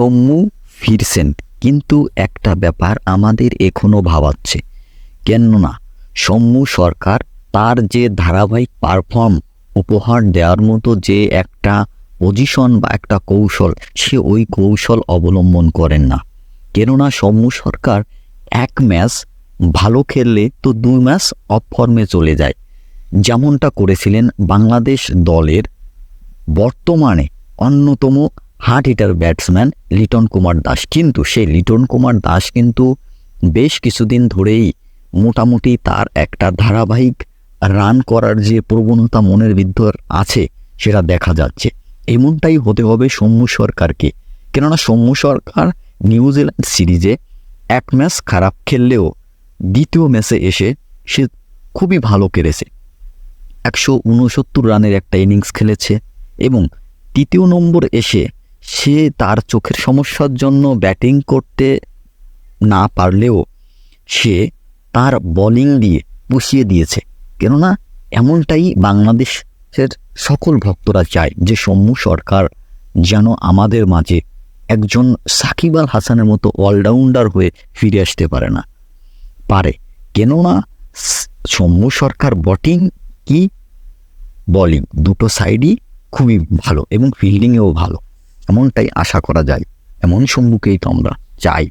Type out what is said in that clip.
সৌম্য ফিরছেন, কিন্তু একটা ব্যাপার আমাদের এখনও ভাবাচ্ছে। কেননা সৌম্য সরকার তার যে ধারাবাহিক পারফর্ম উপহার দেওয়ার মতো যে একটা পজিশন বা একটা কৌশল, সে ওই কৌশল অবলম্বন করেন না। কেননা সৌম্য সরকার এক ম্যাচ ভালো খেললে তো দুই ম্যাচ অফ ফর্মে চলে যায়। যেমনটা করেছিলেন বাংলাদেশ দলের বর্তমানে অন্যতম hard hitter batsman Liton Kumar Das. কিন্তু সেই লিটন কুমার দাস কিন্তু বেশ কিছুদিন ধরেই মোটামুটি তার একটা ধারাবাহিক রান করার যে প্রবণতা মনের ভিতর আছে, সেটা দেখা যাচ্ছে। এমনটাই হতে হবে সৌম্য সরকারকে। কেননা সৌম্য সরকার নিউজিল্যান্ড সিরিজে এক ম্যাচ খারাপ খেললেও দ্বিতীয় ম্যাচে এসে সে খুবই ভালো কেড়েছে একশো উনসত্তর রানের একটা ইনিংস খেলেছে এবং তৃতীয় নম্বর এসে সে তার চোখের সমস্যার জন্য ব্যাটিং করতে না পারলেও সে তার বোলিং দিয়ে পুষিয়ে দিয়েছে। কেননা এমনটাই বাংলাদেশের সকল ভক্তরা চায় যে সৌম্য সরকার যেন আমাদের মাঝে একজন সাকিব আল হাসানের মতো অলরাউন্ডার হয়ে ফিরে আসতে পারে না। পারে। কেননা স- সৌম্য সরকার বটিং কি? বোলিং। দুটো সাইডই খুবই ভালো এবং ফিল্ডিংয়েও ভালো। এমনটাই আশা করা যায়। এমন সম্মুখেই তো আমরা চাই।